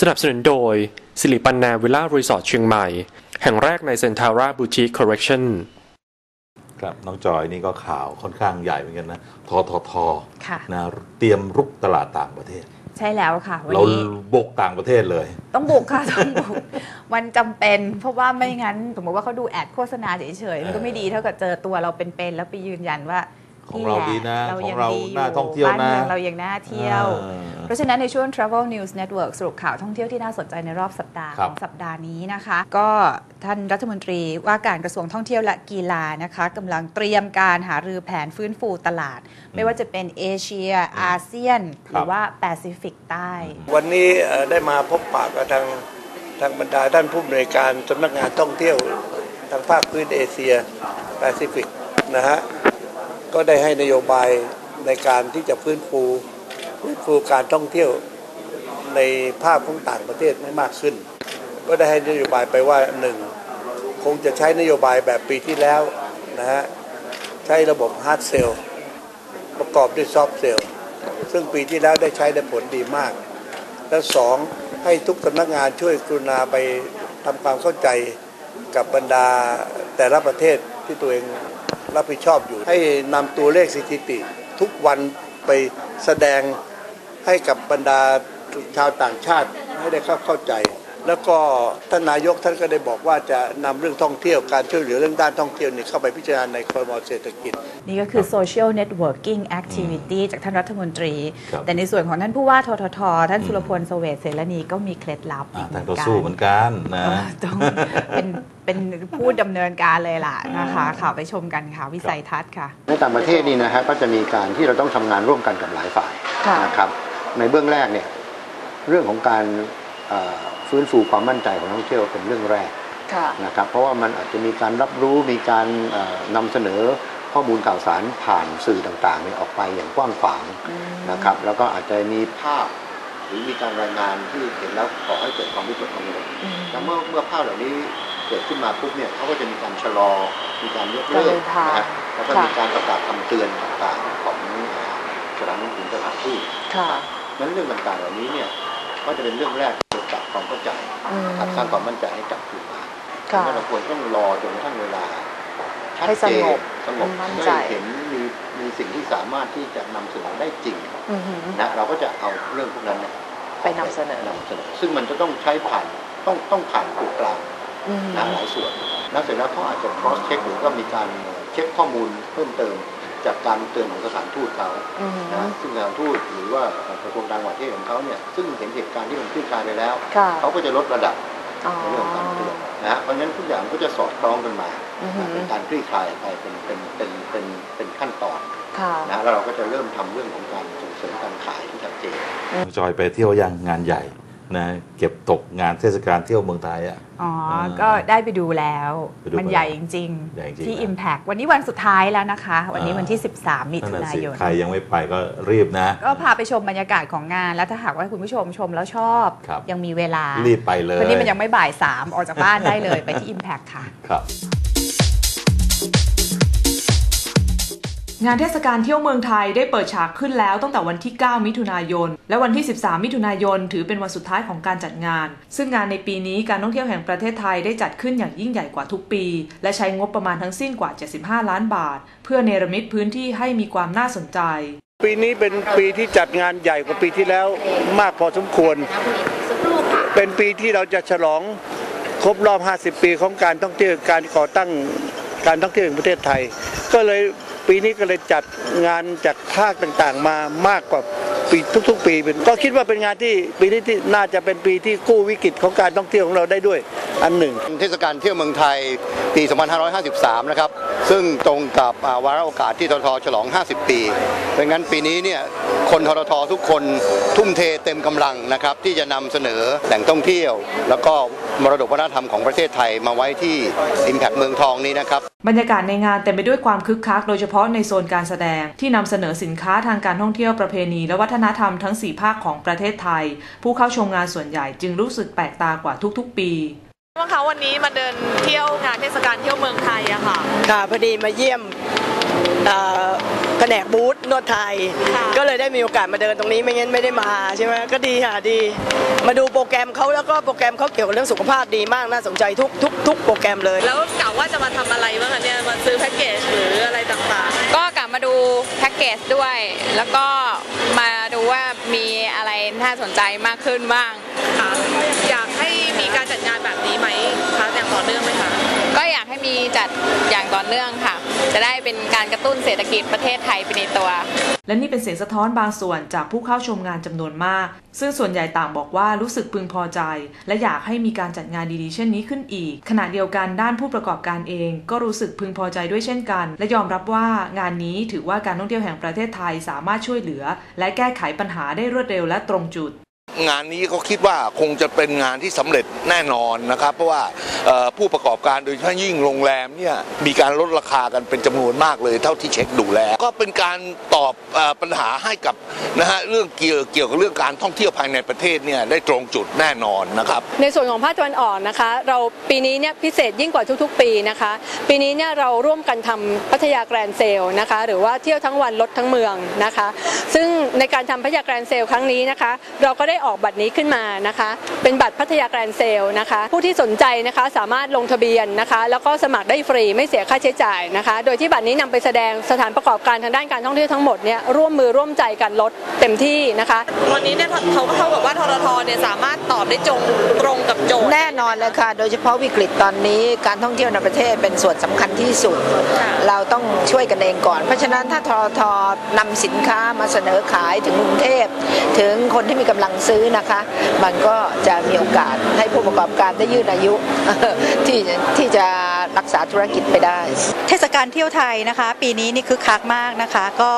สนับสนุนโดย สิริปันนาวิลล่ารีสอร์ทเชียงใหม่ แห่งแรกในเซนทาราบูติคคอร์เรคชั่นครับน้องจอยนี่ก็ข่าวค่อนข้างใหญ่เหมือนกันนะทททค่ะนะเตรียมรุกตลาดต่างประเทศ ใช่แล้วค่ะ วันเรานี้บุกต่างประเทศเลย ต้องบุกค่ะต้องบุกมันจำเป็น เพราะว่าไม่งั้น สมมติว่าเขาดูแอดโฆษณาเฉยๆมันก็ไม่ดีเท่ากับเจอตัวเราเป็นๆแล้วไปยืนยันว่า ของเราดีนะแหลของเราดีน่าท่องเที่ยวนะบ้านเมืองเรายังน่าเที่ยวเออเพราะฉะนั้นในช่วง Travel News Network สรุปข่าวท่องเที่ยวที่น่าสนใจในรอบสัปดาห์ครัขบองสัปดาห์นี้นะคะ ก็ท่านรัฐมนตรีว่าการกระทรวงท่องเที่ยวและกีฬานะคะกำลังเตรียมการหารือแผนฟื้นฟูตลาด ไม่ว่าจะเป็นเอเชีย อาเซียน หรือว่าแปซิฟิกใต้ วันนี้เอ่อได้มาพบปะกับทางทางบรรดาท่านผู้อำนวยการสำนักงานท่องเที่ยวทางภาคพื้นเอเชียแปซิฟิกนะฮะ ก็ได้ให้นโยบายในการที่จะฟื้นฟูฟื้นฟูการท่องเที่ยวในภาพของต่างประเทศให้มากขึ้น ก็ได้ให้นโยบายไปว่าหนึ่งคงจะใช้นโยบายแบบปีที่แล้วนะฮะใช้ระบบฮาร์ดเซลประกอบด้วยซอฟต์เซลซึ่งปีที่แล้วได้ใช้ได้ผลดีมาก และสองให้ทุกสำนักงานช่วยกรุณาไปทำความเข้าใจกับบรรดาแต่ละประเทศที่ตัวเอง รับผิดชอบอยู่ ให้นำตัวเลขสถิติ ทุกวันไปแสดงให้กับบรรดาชาวต่างชาติให้ได้เข้าเข้าใจ แล้วก็ท่านนายกท่านก็ได้บอกว่าจะนำเรื่องท่องเที่ยวการช่วยเหลือเรื่องด้านท่องเที่ยวนี่เข้าไปพิจารณาในครมเศรษฐกิจ นี่ก็คือ social networking activity จากท่านรัฐมนตรีครับแต่ในส่วนของท่านผู้ว่าททท ท่านสุรพลเสเวตเสรณีก็มีเคล็ดลับอ่าอีกทางเหต่มืออนกันสู้เหมือนกันนะเออต้องเป็นเป็นผู้ดำเนินการเลยล่ะนะคะข่าวไปชมกันค่ะวิสัยทัศน์ค่ะ ในต่างประเทศนี่นะฮะก็จะมีการที่เราต้องทำงานร่วมกันกับหลายฝ่ายค่ะนะครับในเบื้องแรกเนี่ยเรื่องของการเอ่อ ฟื้นฟูความมั่นใจของนักท่องเที่ยวเป็นเรื่องแรกค่ะนะครับเพราะว่ามันอาจจะมีการรับรู้มีการเอ่อนำเสนอข้อมูลข่าวสารผ่านสื่อต่างๆเนี่ยออกไปอย่างกว้างขวางนะครับแล้วก็อาจจะมีภาพหรือมีการรายงานที่เห็นแล้วก่อให้เกิดความวิตกกังวลแต่เมื่อเมื่อภาพเหล่านี้เกิดขึ้นมาปุ๊บเนี่ยเขาก็จะมีการชะลอ มีการยกเลิการเดิกนทางนะฮะแล้วก็ค่ะมีการประกาศคำเตือนต่างๆของสถานทูตสถานทูตค่ะนั้นเรื่องต่างๆเหล่านี้เนี่ยก็จะเป็นเรื่องแรก ที่จะจับความเข้าใจอืมสร้างความมั่นใจให้กลับคืนมาค่ะเพราะเราควรต้องรอจนกระทั่งเวลาชัดให้เจสนงบสงบมั่นใจได้เห็นมีมีสิ่งที่สามารถที่จะนำเสนอได้จริงอือหือนะเราก็จะเอาเรื่องพวกนั้นเนี่ยไปนำเสนอนำเสนอ ซึ่งมันจะต้องใช้ผ่านต้องต้องผ่านตัวกลางอือหือนะหลายส่วนแล้วเสร็จแล้วเขาอาจจะ cross check หรือก็มีการเช็คข้อมูลเพิ่มเติม จากการเตือนของสถานทูตเขาอือหือนะซึ่งสถานทูตหรือว่ากระทรวงต่างประเทศของเขาเนี่ยซึ่งเห็นเหตุการณ์ที่มันคลี่คลายไปแล้วค่ะเขาก็จะลดระดับอ๋อในเรื่องของการเตือนนะฮะเพราะฉะนั้นทุกอย่างก็จะสอดคล้องกันมาอือหือนะเป็นการคลี่คลายไปเป็นเป็นเป็นเป็นเป็นขั้นตอนค่ะนะแล้วเราก็จะเริ่มทำเรื่องของการส่งเสริมการขายที่ชัดเจนน้องจอยไปเที่ยวยังงานใหญ่ นะเก็บตกงานเทศกาลเที่ยวเมืองไทยอะ อ๋ออ่าก็ได้ไปดูแล้ว ไปดูมันมาใหญ่จริง ใหญ่จริงที่ นะ Impact วันนี้วันสุดท้ายแล้วนะคะ วันนี้อ่าวันที่ 13 มินั่นถุน่ะนาสิยน ใครยังไม่ไปก็รีบนะ ก็พาไปชมบรรยากาศของงาน แล้วถ้าหากว่าคุณผู้ชมชมแล้วชอบ ครับ ยังมีเวลารีบไปเลยวันนี้มันยังไม่บ่ายสามออกจากบ้านได้เลยไปที่ Impact ค่ะ ครับ งานเทศกาลเที่ยวเมืองไทยได้เปิดฉากขึ้นแล้วตั้งแต่วันที่ 9 มิถุนายน และวันที่ 13 มิถุนายน ถือเป็นวันสุดท้ายของการจัดงาน ซึ่งงานในปีนี้การท่องเที่ยวแห่งประเทศไทยได้จัดขึ้นอย่างยิ่งใหญ่กว่าทุกปี และใช้งบประมาณทั้งสิ้นกว่า 75 ล้านบาท เพื่อเนรมิตพื้นที่ให้มีความน่าสนใจ ปีนี้เป็นปีที่จัดงานใหญ่กว่าปีที่แล้วมากพอสมควร เป็นปีที่เราจะฉลองครบรอบ 50 ปีของการท่องเที่ยวการก่อตั้งการท่องเที่ยวแห่งประเทศไทย ก็เลย ปีนี้ก็เลยจัดงานจากภาคต่างๆ มามากกว่าปีทุก ๆ ปีเป็นก็คิดว่าเป็นงานที่ปีนี้ที่น่าจะเป็นปีที่กู้วิกฤตของการท่องเที่ยวของเราได้ด้วยอันหนึ่ง เทศกาลเที่ยวเมืองไทยปี 2553 นะครับ ซึ่งตรงกับวาระโอกาสที่ททฉลอง 50 ปีเพราะงั้นปีนี้เนี่ยคนททททุกคนทุ่มเทเต็มกำลังนะครับที่จะนำเสนอแหล่งท่องเที่ยว แล้วก็ มรดกวัฒนธรรมของประเทศไทยมาไว้ที่ Impact เมืองทองนี้นะครับ บรรยากาศในงานเต็มไปด้วยความคึกคัก โดยเฉพาะในโซนการแสดงที่นำเสนอสินค้าทางการท่องเที่ยวประเพณี และวัฒนธรรมทั้ง 4 ภาคของประเทศไทย ผู้เข้าชมงานส่วนใหญ่จึงรู้สึกแปลกตากว่าทุกๆ ปีบ้างคะวันนี้มาเดินเที่ยวงานเทศกาลเที่ยวเมืองไทยอะค่ะค่ะพอดีมาเยี่ยมเอ่อ แผนกบูธนวดไทย ก็เลยได้มีโอกาสมาเดินตรงนี้ไม่งั้นไม่ได้มาใช่ไหมก็ดีค่ะดี มาดูโปรแกรมเขาแล้วก็โปรแกรมเขาเกี่ยวกับเรื่องสุขภาพดีมากน่าสนใจทุกทุกทุกโปรแกรมเลย แล้วกะว่าจะมาทำอะไรบ้างคะเนี่ยมาซื้อแพ็กเกจหรืออะไรต่างก็กลับมาดูแพ็กเกจด้วย แล้วก็มาดูว่ามีอะไรน่าสนใจมากขึ้นบ้างๆค่ะอยากให้มีการจัดงานแบบนี้ไหมคะอย่างต่อเนื่องไหมคะก็อยากให้มีจัดอย่างต่อเนื่องค่ะ จะได้เป็นการกระตุ้นเศรษฐกิจประเทศไทยไปในตัว และนี่เป็นเสียงสะท้อนบางส่วนจากผู้เข้าชมงานจำนวนมาก ซึ่งส่วนใหญ่ต่างบอกว่ารู้สึกพึงพอใจ และอยากให้มีการจัดงานดีๆ เช่นนี้ขึ้นอีก ขณะเดียวกันด้านผู้ประกอบการเอง ก็รู้สึกพึงพอใจด้วยเช่นกัน และยอมรับว่างานนี้ถือว่าการท่องเที่ยวแห่งประเทศไทยสามารถช่วยเหลือ และแก้ไขปัญหาได้รวดเร็วและตรงจุด งานนี้ก็คิดว่าคงจะเป็นงานที่สำเร็จแน่นอนนะครับ เพราะว่าผู้ประกอบการโดยเฉพาะยิ่งโรงแรมเนี่ยมีการลดราคากันเป็นจำนวนมากเลยเท่าที่เช็คดูแล้ว ก็เป็นการตอบปัญหาให้กับนะฮะเรื่องเกี่ยวเกี่ยวกับเรื่องการท่องเที่ยวภายในประเทศเนี่ยได้ตรงจุดแน่นอนนะครับ ในส่วนของภาคตะวันออกนะคะ เราปีนี้เนี่ยพิเศษยิ่งกว่าทุกๆ ปีนะคะ ปีนี้เนี่ยเราร่วมกันทำพัทยาแกรนด์เซลนะคะ หรือว่าเที่ยวทั้งวันลดทั้งเมืองนะคะ ซึ่งในการทำพัทยาแกรนด์เซลครั้งนี้นะคะ เราก็ได้ออกบัตรนี้ขึ้นมานะคะ เป็นบัตรพัทยาแกรนด์เซลนะคะ ผู้ที่สนใจนะคะสามารถลงทะเบียนนะคะ แล้วก็สมัครได้ฟรีไม่เสียค่าใช้จ่ายนะคะ โดยที่บัตรนี้นำไปแสดงสถานประกอบการทางด้านการท่องเที่ยวทั้งหมดเนี่ยร่วมมือร่วมใจกันลดเต็มที่นะคะวันนี้เนี่ยเขาเท่ากับว่าทรทเนี่ยสามารถตอบได้จงตรงกับโจทย์แน่นอนเลยค่ะ โดยเฉพาะวิกฤตตอนนี้การท่องเที่ยวในประเทศเป็นส่วนสำคัญที่สุด เราต้องช่วยกันเองก่อน เพราะฉะนั้นถ้าทอทอนำสินค้ามาเสนอขายถึงกรุงเทพ ถึงคนที่มีกำลังซื้อนะคะ มันก็จะมีโอกาสให้ผู้ประกอบการได้ยืดอายุที่ที่จะรักษาธุรกิจไปได้ เทศกาลเที่ยวไทยนะคะ ปีนี้นี่คึกคักมากนะคะ ก็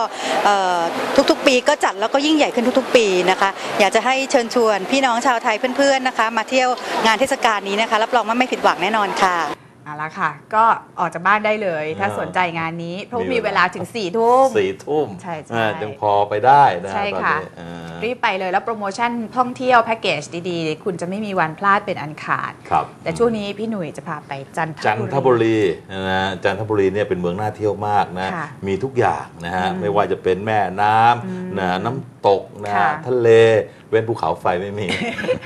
ทุกๆปีก็จัดแล้วก็ยิ่งใหญ่ขึ้นทุกๆ ปีนะคะ อยากจะให้เชิญชวนพี่น้องชาวไทยเพื่อนๆนะคะ มาเที่ยวงานเทศกาลนี้นะคะ รับรองว่าไม่ผิดหวังแน่นอนค่ะ เอาละค่ะ ก็ออกจากบ้านได้เลย ถ้าอ่าสนใจงานนี้ เพราะมีมีเวเวลาลาถึง4ี่ทุ่มสี่ทุ่มใช่ใช่อ่ายังพอไปได้นะใช่ตอนค่ะนี้อ่ารีบไปเลยแล้วโปรโมชั่นท่องเที่ยวแพ็กเกจดีๆ คุณจะไม่มีวันพลาดเป็นอันขาด ครับ แต่ช่วงนี้พี่หนุ่ยจะพาไปจันทจันทบุรีนะจันทบุรีเนี่ยเป็นเมืองน่าเที่ยวมากนะค่ะมีทุกอย่างนะฮะอืมไม่ว่าจะเป็นแม่น้อืมำนะน้ำตกนะค่ะทะเลเว้นภูเขาไฟไม่มี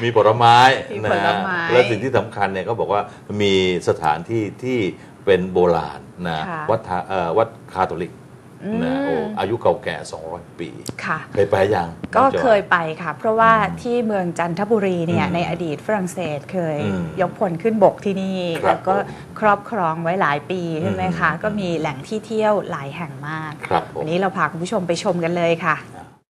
มีผลไม้มีนะผลฮะไม้และสิ่งที่สำคัญเนี่ยก็บอกว่ามีสถานที่ที่เป็นโบราณนะค่ะ วัดทาเอ่อวัดคาทอลิกอืมนะโอ้อายุเก่าแก่ 200 ปี ค่ะ เคยไปยังก็น้องจอ เคยไปค่ะ เพราะว่าที่เมืองจันทบุรีเนี่ยอืมในอดีตฝรั่งเศสเคยอืมยกพลขึ้นบกที่นี่ ครับแล้วก็ครอบครองไว้หลายปีใช่ไหมคะ อืม ก็มีแหล่งที่เที่ยวหลายแห่งมาก ครับผม วันนี้เราพาคุณผู้ชมไปชมกันเลยค่ะ อ่